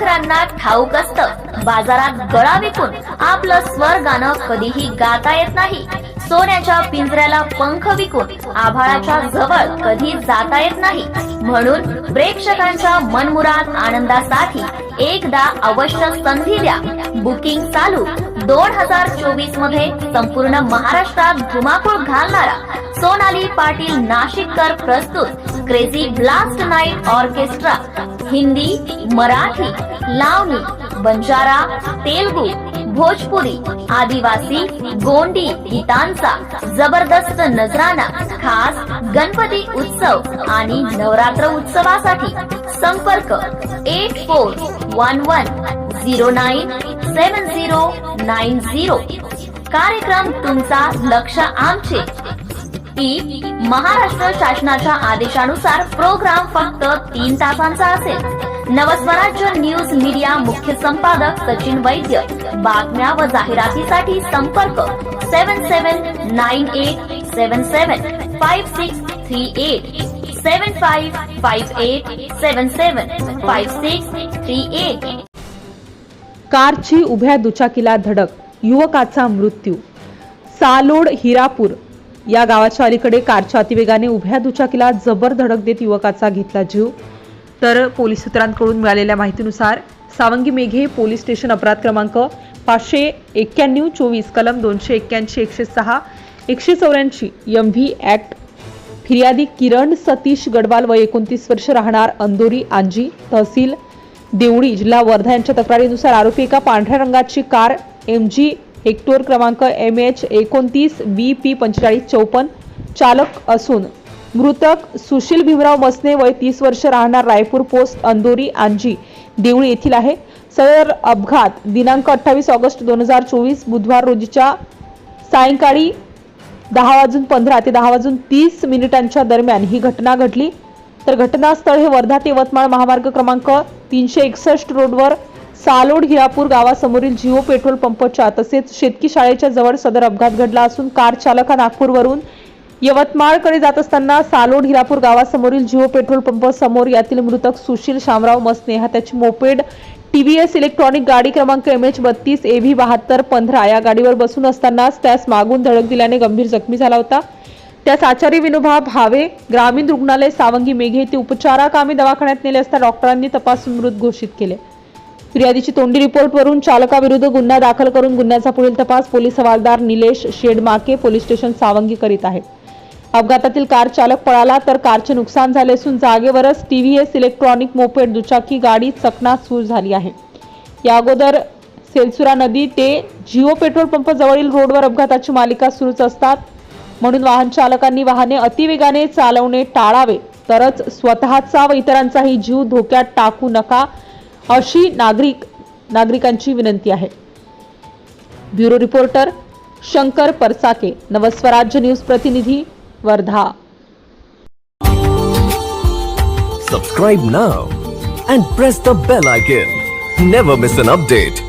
पाखरांना ठाऊक असतं. बाजारात गळा विकून आपलं स्वर गाणं कधीही गाता येत नाही. सोन्याच्या पिंजऱ्याला पंख विकून आभाळाच्या जवळ कधी जाता येत नाही. म्हणून प्रेक्षकांच्या मनमुराद आनंदासाठी एकदा अवश्य संधी द्या. बुकिंग चालू. दोन हजार चोवीसमध्ये संपूर्ण महाराष्ट्रात धुमाकूळ घालणारा सोनाली पाटील नाशिककर प्रस्तुत crazy blast night orchestra Hindi Marathi lavani Banjara Telugu Bhojpuri Adivasi Gondi गीतांचा जबरदस्त नजराना खास गणपती उत्सव आणि नवरात्र उत्सवासाठी संपर्क eight four one one zero nine seven zero nine zero. कार्यक्रम तुमचा लक्ष आमचे. टी महाराष्ट्र शासनाच्या आदेशानुसार प्रोग्राम फक्त तीन तासांचा असेल. नवस्वराज्य न्यूज मीडिया मुख्य संपादक सचिन वैद्य. बातम्या व जाहिरातीसाठी संपर्क seven seven nine eight seven seven five six three eight. Seven five five eight seven seven five six three eight. कारची उभ्या दुचाकीला धडक युवकाचा मृत्यू. सालोड हिरापूर या गावाच्या अलीकडे कारच्या अतिवेगाने उभ्या दुचाकीला जबर धडक देत युवकाचा घेतला जीव. तर पोलीस सूत्रांकडून मिळालेल्या माहितीनुसार सावंगी मेघे पोलीस स्टेशन अपराध क्रमांक पाचशे एक्क्याण्णव चोवीस कलम दोनशे एक्क्याऐंशी एकशे सहा एकशे चौऱ्याऐंशी एम व्ही ॲक्ट फिर्यादी किरण सतीश गडवाल व एकोणतीस वर्ष राहणार अंदोरी आंजी तहसील देवळी जिल्हा वर्धा यांच्या तक्रारीनुसार आरोपी एका पांढऱ्या रंगाची कार एम जी हेक्टोर क्रमांक एम एच एकोणतीस बी पी पंचेचाळीस चौपन्न चालक असून मृतक सुशील भीमराव मसने वय तीस वर्ष राहणार रायपूर पोस्ट अंदोरी आंजी देवळी येथील आहे. सदर अपघात दिनांक अठ्ठावीस ऑगस्ट दोन हजार चोवीस बुधवार रोजीच्या सायंकाळी दहा वाजून पंधरा ते दहा वाजून तीस मिनिटांच्या दरम्यान ही घटना घडली. तर घटनास्थळ हे वर्धा ते यवतमाळ महामार्ग क्रमांक तीनशे एकसष्ट रोडवर सालोड हिरापूर गावासमोरील जिओ पेट्रोल पंपच्या तसेच शेतकी शाळेच्या जवळ सदर अपघात घडला असून कार चालक हा नागपूरवरून यवतमाळकडे जात असताना सालोड हिरापूर गावासमोरील जिओ पेट्रोल पंप समोर यातील मृतक सुशील शामराव मसने हा त्याची मोपेड टीव्हीएस इलेक्ट्रॉनिक गाडी क्रमांक एम एच बत्तीस ए व्ही बहात्तर पंधरा या गाडीवर बसून असतानाच त्यास मागून धडक दिल्याने गंभीर जखमी झाला होता. त्यास आचार्य विनोबा भावे ग्रामीण रुग्णालय सावंगी मेघे येथे उपचाराकामी दवाखान्यात नेले असता डॉक्टरांनी तपासून मृत घोषित केले. फिर्यादीची तोंडी रिपोर्टवरून चालकाविरुद्ध गुन्हा दाखल करून गुन्ह्याचा पुढील तपास पोलीस हवालदार निलेश शेडमाके पोलीस स्टेशन सावंगी करीत आहे. अपघातातील कार चालक पळाला तर कारचे नुकसान झाले असून जागेवरच टीव्हीएस इलेक्ट्रॉनिक मोपेड दुचाकी गाडी चकनाचूर झाली आहे. या अगोदर सेलसुरा नदी ते जिओ पेट्रोल पंप जवळील रोडवर अपघाताची मालिका सुरूच असतात. म्हणून वाहन चालकांनी वाहने अतिवेगाने चालवणे टाळावे. तरच स्वतःचा व इतरांचाही जीव धोक्यात टाकू नका अशी नागरिक नागरिकांची विनंती आहे. Bureau reporter Shankar Parsake Navswarajya news प्रतिनिधी Wardha. Subscribe now and press the bell icon never miss an update